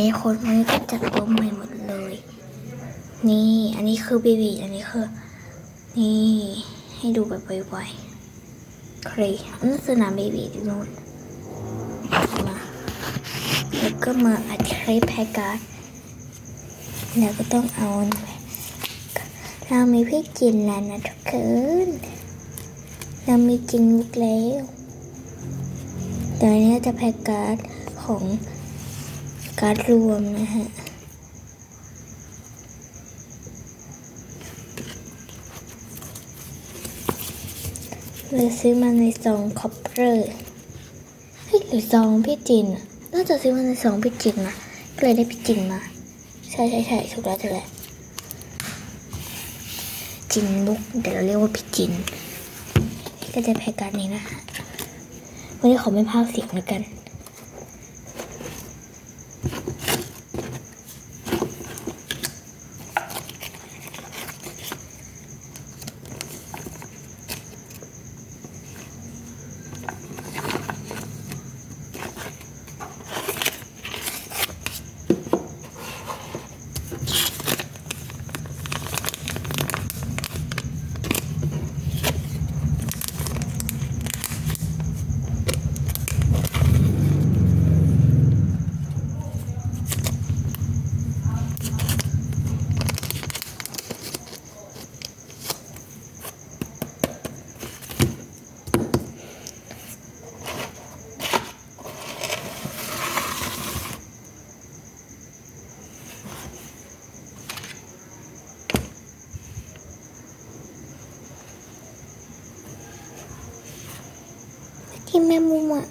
ไอ้คนมันก็จัดตัวใหม่หมดเลย นี่ อันนี้คือบีบีอันนี้คือ นี่ ให้ดูแบบไวๆเครอันนั้นสนามบีบีที่นู่นมาแล้วก็มาอัดเครปแพ็กการ์ดแล้วก็ต้องเอา เรามีพี่จินแล้วนะทุกคนเรามีจินมุกแล้วเดี๋ยวนี้จะแพ็กการ์ดของ การดรวมนะฮะเลยซื้อมาในซองคอปเปอร์เฮ้ยหรือซองพี่จินน่าจะซื้อมาในซองพี่จินนะก็เลยได้พี่จินมา ใช่ใช่ใช่ถูกแล้วถูกแล้วจินมุกเดี๋ยวเราเรียกว่าพี่จินก็จะแพ็กการนี้นะฮะวันนี้ขอไม่พากเสียงแล้วกัน ที่แม่มุมอะ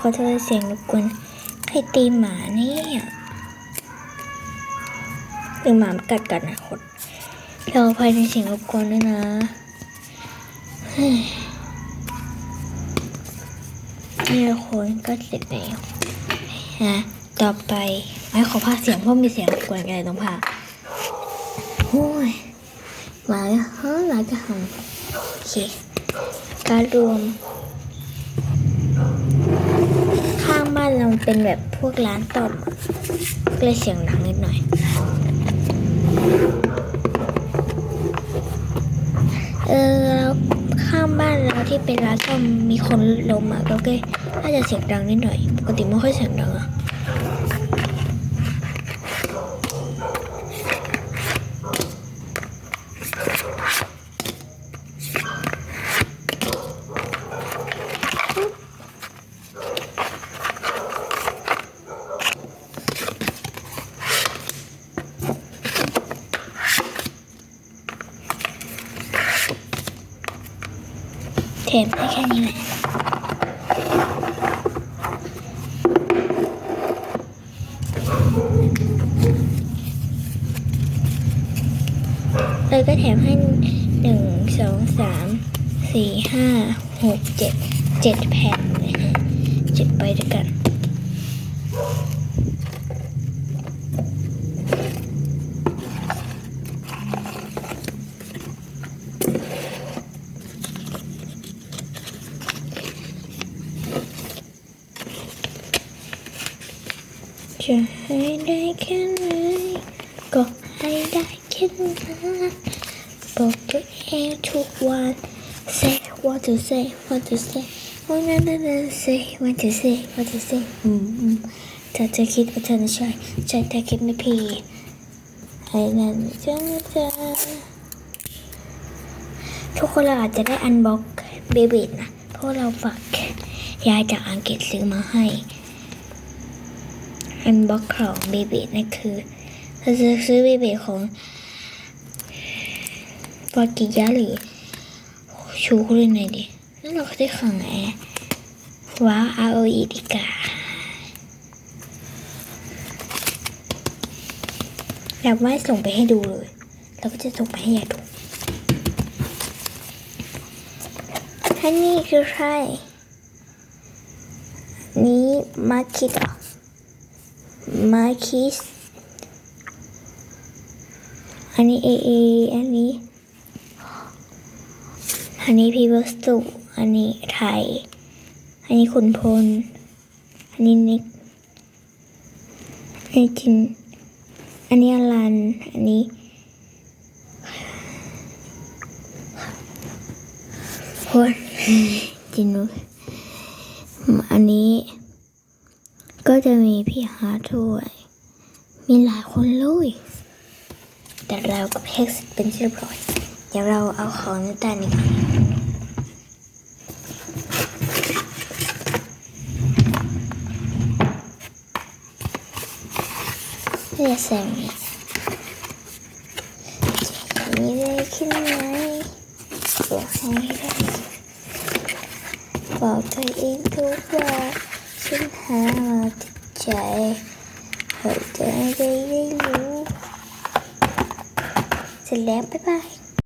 ขอโทษเสียงรบกวนใครตีหมาเนี่ยหรือหมากัดกันนะคนเราภายในเสียงรบกวนด้วยนะเฮ้ยนี่ละคนก็เสร็จแล้วฮะต่อไปไม่ขอพากเสียงเพราะมีเสียงรบกวนกันเลยต้องพากย์โอ้ยหมาก็ฮะหมาก็หำโอเคการรวม เป็นแบบพวกร้านตอบก็เลยเสียงดังนิดหน่อย เออแล้วข้างบ้านเราที่เป็นร้านซ่อมมีคนลมอะก็เลยน่าจะเสียงดังนิดหน่อย ปกติไม่ค่อยเสียงดังอะ เทมได้แค่นี้แหละเลยก็แถมให้หนึ่งสองสามสี่ห้าหกเจ็ดเจ็ดแผ่นเลยฮะเจ็ดไปด้วยกัน จะให้ได้แค่ไหนก็ให้ได้แค่นั้นบอกตัวเองทุกวัน say what to say what to say what to say what to say what to say อืมอืมถ้าเธอคิดว่าเธอน่ใช่ใช่แต่คิดไม่ผิดไอ้นั่นจ้าจ้าทุกคนเราอาจจะได้อันบ็อกเบบีนะเพราะเราฝากยายจากอังกฤษซื้อมาให้ อันบ็อกของเบบีนั่นคือเราจะซื้อเบบีของวากิยะหรือชูคุเรนไหนดีแล้วเราก็ได้ของแอร์ว้าวอาโออีดีกาแบบว่าส่งไปให้ดูเลยแล้วก็จะส่งไปให้ยายดูอันนี้คือใครนี้มาคิดอะ มาคิส อันนี้เอเออันนี้ อันนี้พีเบอร์สตุอันนี้ไทย อันนี้ขุนพล อันนี้นิกอันนี้จิน อันนี้อลัน อันนี้โคนจินุอันนี้ ก็จะมีพี่ฮาร์ด้วย มีหลายคนเลย แต่เราก็แพ็กเสร็จเป็นที่เรียบร้อย เดี๋ยวเราเอาของในต่นี้ก่อนเรียกแสงนี้มีอะไรขึ้นไหมบอกให้ได้บอกตัวเองทุกว่าฉัน หามาติดใจเธอ